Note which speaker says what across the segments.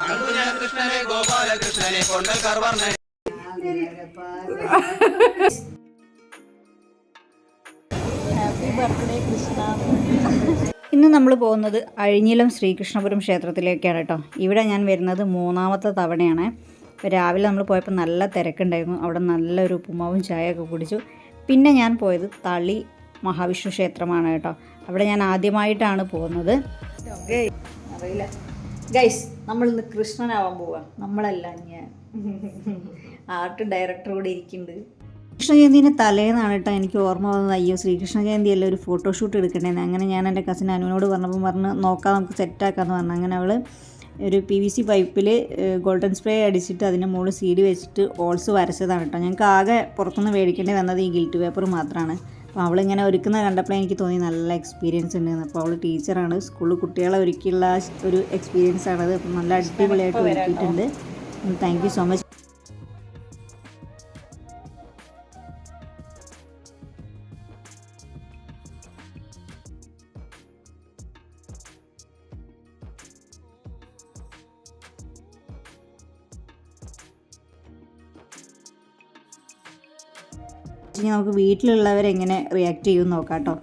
Speaker 1: കൃഷ്ണനെ ഗോപാലകൃഷ്ണനെ കൊണ്ടൽ
Speaker 2: ഇന്ന് നമ്മൾ പോകുന്നത് അഴിഞ്ഞിലം ശ്രീകൃഷ്ണപുരം ക്ഷേത്രത്തിലേക്കാണ് കേട്ടോ. ഇവിടെ ഞാൻ വരുന്നത് മൂന്നാമത്തെ തവണയാണ്. ഇപ്പോൾ രാവിലെ നമ്മൾ പോയപ്പോൾ നല്ല തിരക്കുണ്ടായിരുന്നു. അവിടെ നല്ലൊരു ഉപ്പുമാവും ചായയൊക്കെ കുടിച്ചു. പിന്നെ ഞാൻ പോയത് തളി മഹാവിഷ്ണു ക്ഷേത്രമാണ് കേട്ടോ. അവിടെ ഞാൻ ആദ്യമായിട്ടാണ് പോകുന്നത്. അറിയില്ല. ഗൈസ് നമ്മൾ ഇന്ന് കൃഷ്ണനാവാൻ പോവാ. നമ്മളല്ല ഞാൻ. ആർട്ട് ഡയറക്ടർ കൂടെ ഇരിക്കുന്നുണ്ട്. കൃഷ്ണജയന്തിന്റെ തലേന്നാണ് കേട്ടോ എനിക്ക് ഓർമ്മ വന്നത്. അയ്യോ ശ്രീകൃഷ്ണ ജയന്തി അല്ല ഒരു ഫോട്ടോഷൂട്ട് എടുക്കണ്ടേന്ന് അങ്ങനെ ഞാൻ എന്റെ കസിൻ അനുവിനോട് പറഞ്ഞപ്പോൾ പറഞ്ഞ് നോക്കാം നമുക്ക് സെറ്റാക്കാമെന്ന് പറഞ്ഞു. അങ്ങനെ അവൾ ഒരു പി വി സി പൈപ്പിൽ ഗോൾഡൻ സ്പ്രേ അടിച്ചിട്ട് അതിന്റെ മുകളിൽ സീഡ് വെച്ചിട്ട് ഓൾസ് വരച്ചതാണ് കേട്ടോ. ഞങ്ങൾക്ക് ആകെ പുറത്തുനിന്ന് മേടിക്കേണ്ടി വന്നത് ഈ ഗിൽറ്റ് പേപ്പർ മാത്രമാണ് അപ്പോൾ അവളിങ്ങനെ ഒരുക്കുന്ന കണ്ടപ്പോൾ എനിക്ക് തോന്നി നല്ല എക്സ്പീരിയൻസ് ഉണ്ടെന്ന് അപ്പോൾ അവൾ ടീച്ചറാണ്. സ്കൂളിൽ കുട്ടികളെ ഒരുക്കിയുള്ള ഒരു എക്സ്പീരിയൻസ് ആണത്. അപ്പോൾ നല്ല അടിപൊളിയായിട്ട് ഒരുക്കിയിട്ടുണ്ട്. താങ്ക് യു സോ മച്ച് ഇനി നമുക്ക് വീട്ടിലുള്ളവരെങ്ങനെ റിയാക്ട് ചെയ്യുമെന്ന് നോക്കാം കേട്ടോ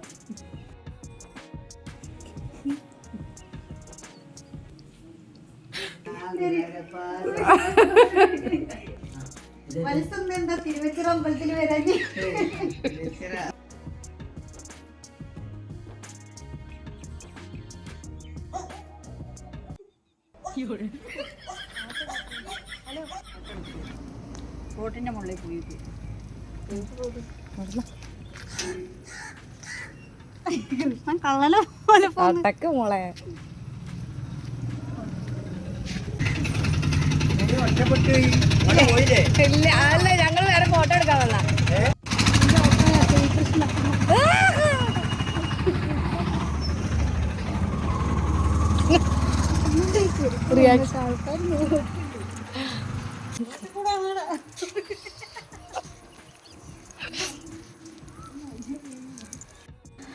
Speaker 2: ബോട്ടിന്റെ മുകളിൽ പോയി. കൃഷ്ണൻ കള്ളനെ പോലെ
Speaker 3: അടക്ക് മോളെ. ഇല്ല അല്ല ഞങ്ങൾ വേറെ ഫോട്ടോ എടുക്കാൻ വന്ന.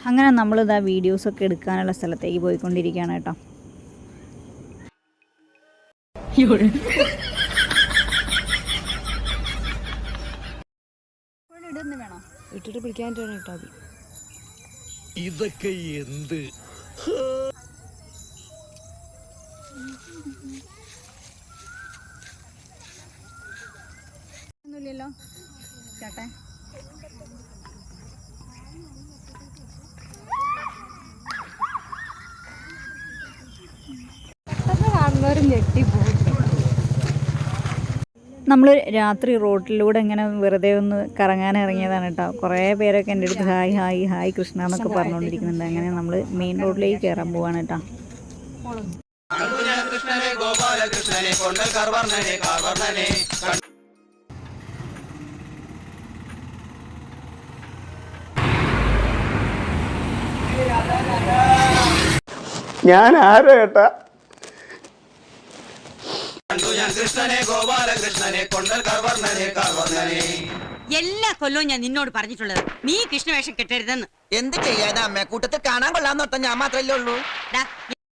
Speaker 2: അങ്ങനെ നമ്മളിതാ വീഡിയോസൊക്കെ എടുക്കാനുള്ള സ്ഥലത്തേക്ക് പോയിക്കൊണ്ടിരിക്കുകയാണ് കേട്ടോ.
Speaker 3: ഇട്ടിട്ട് പിടിക്കാനായിട്ടാണ് കേട്ടോ
Speaker 1: ഇതൊക്കെ എന്ത്?
Speaker 2: ഒന്നുമില്ലല്ലോ. ചേട്ടൻ
Speaker 3: ഞെട്ടിപ്പോകും
Speaker 2: നമ്മൾ രാത്രി റോഡിലൂടെ ഇങ്ങനെ വെറുതെ ഒന്ന് കറങ്ങാൻ ഇറങ്ങിയതാണ് കേട്ടോ. കുറേ പേരൊക്കെ എന്റെ അടുത്ത് ഹായ് ഹായ് ഹായ് കൃഷ്ണ എന്നൊക്കെ പറഞ്ഞുകൊണ്ടിരിക്കുന്നുണ്ട് അങ്ങനെ നമ്മൾ മെയിൻ റോഡിലേക്ക് കയറാൻ പോവാണ് കേട്ടോ.
Speaker 4: ഞാൻ ആരോ ഏട്ടാ?
Speaker 1: കണ്ടു ഞാൻ കൃഷ്ണനെ ഗോപാലകൃഷ്ണനെ കൊണ്ടൽ കർവർണനെ. കർവർണനെ
Speaker 5: എല്ലാ കൊല്ലവും ഞാൻ നിന്നോട് പറഞ്ഞിട്ടുള്ളത് നീ കൃഷ്ണവേഷം കെട്ടരുതെന്ന്.
Speaker 6: എന്ത് ചെയ്യാനാ അമ്മ? കൂട്ടത്തിൽ കാണാൻ കൊള്ളാന്ന് ഞാൻ മാത്രല്ലേ ഉള്ളൂ.
Speaker 5: ഡാ,